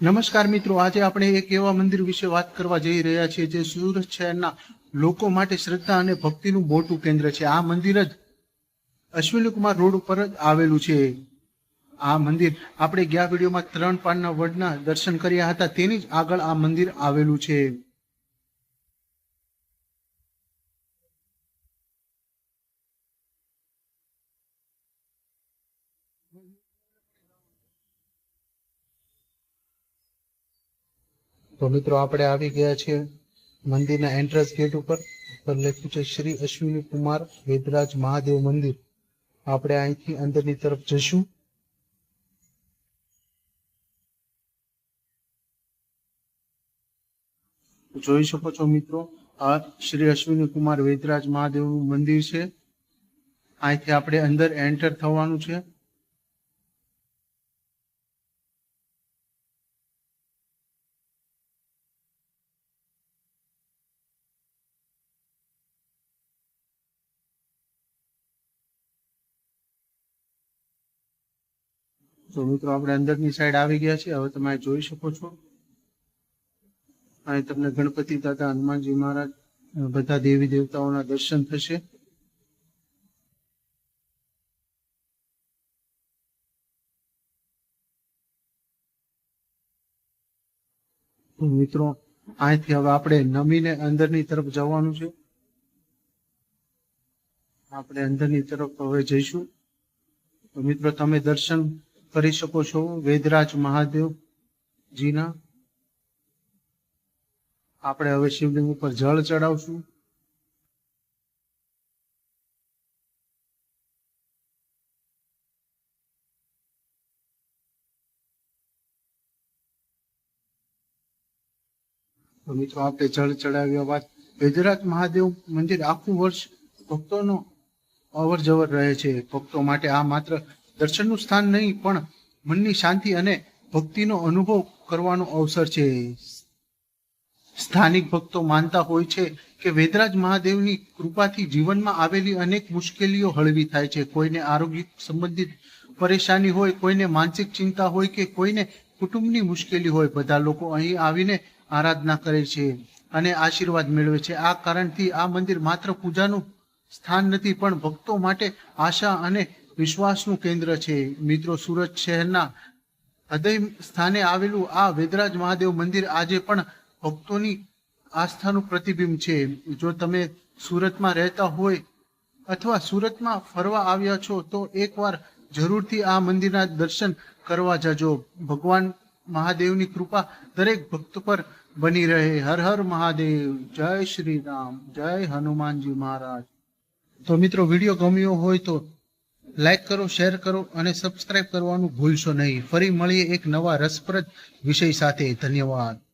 નમસ્કાર મિત્રો, આજે આપણે એક એવા મંદિર વિશે વાત કરવા જઈ રહ્યા છીએ જે સુરત શહેરના લોકો માટે શ્રદ્ધા અને ભક્તિનું મોટું કેન્દ્ર છે. આ મંદિર જ અશ્વિની કુમાર રોડ ઉપર જ આવેલું છે. આ મંદિર, આપણે ગયા વિડીયોમાં ત્રણ પાનના વડના દર્શન કર્યા હતા, તેની જ આગળ આ મંદિર આવેલું છે. તો મિત્રો આપણે આવી ગયા છીએ મંદિરના એન્ટ્રન્સ ગેટ ઉપર. પર લખ્યું છે, શ્રી અશ્વિની કુમાર વેદરાજ મહાદેવ મંદિર. આપણે અહીંથી અંદરની તરફ જશું. જોઈ શકો છો મિત્રો, આ શ્રી અશ્વિની કુમાર વેદરાજ મહાદેવનું મંદિર છે. અહીંથી આપણે અંદર એન્ટર થવાનું છે. તો મિત્રો, આપણે અંદરની સાઈડ આવી ગયા છે હવે તમે જોઈ શકો છો. અહીં તમને ગણપતિ દાદા હનુમાનજી મહારાજ બધા દેવી દેવતાઓના દર્શન થશે. મિત્રો, અહીંથી હવે આપણે નમીને અંદરની તરફ જવાનું છે. આપણે અંદરની તરફ હવે જઈશું. મિત્રો, તમે દર્શન કરી શકો છો, વેદરાજ મહાદેવજીના આપણે હવે શિવલિંગ ઉપર જળ ચડાવશું. મિત્રો, આપણે જળ ચડાવ્યા બાદ વેદરાજ મહાદેવ મંદિર આખું વર્ષ ભક્તોનો અવર જવર રહે છે. ભક્તો માટે આ માત્ર દર્શનનું સ્થાન નહીં, પણ મનની શાંતિ અને ભક્તિનો અનુભવ કરવાનો અવસર છે. સ્થાનિક ભક્તો માનતા હોય છે કે વેદરાજ મહાદેવની કૃપાથી જીવનમાં આવેલી અનેક મુશ્કેલીઓ હળવી થાય છે. કોઈને આરોગ્ય સંબંધિત પરેશાની હોય, કોઈને માનસિક ચિંતા હોય કે કોઈને કુટુંબની મુશ્કેલી હોય, બધા લોકો અહીં આવીને આરાધના કરે છે અને આશીર્વાદ મેળવે છે. આ કારણથી આ મંદિર માત્ર પૂજાનું સ્થાન નથી, પણ ભક્તો માટે આશા અને વિશ્વાસનું કેન્દ્ર છે. મિત્રો, સુરત શહેરના હૃદય સ્થાને આવેલું આ વેદરાજ મહાદેવ મંદિર આજે પણ ભક્તોની આસ્થાનું પ્રતિબિંબ છે. જો તમે સુરતમાં રહેતા હોય અથવા સુરતમાં ફરવા આવ્યા છો, તો એકવાર જરૂરથી આ મંદિરના દર્શન કરવા જજો. ભગવાન મહાદેવની કૃપા દરેક ભક્ત પર બની રહે. હર હર મહાદેવ. જય શ્રી રામ. જય હનુમાનજી મહારાજ. તો મિત્રો, વીડિયો ગમ્યો હોય તો લાઈક કરો શેર કરો અને સબસ્ક્રાઇબ કરવાનું ભૂલશો નહીં. ફરી મળીએ એક નવા રસપ્રદ વિષય સાથે. ધન્યવાદ.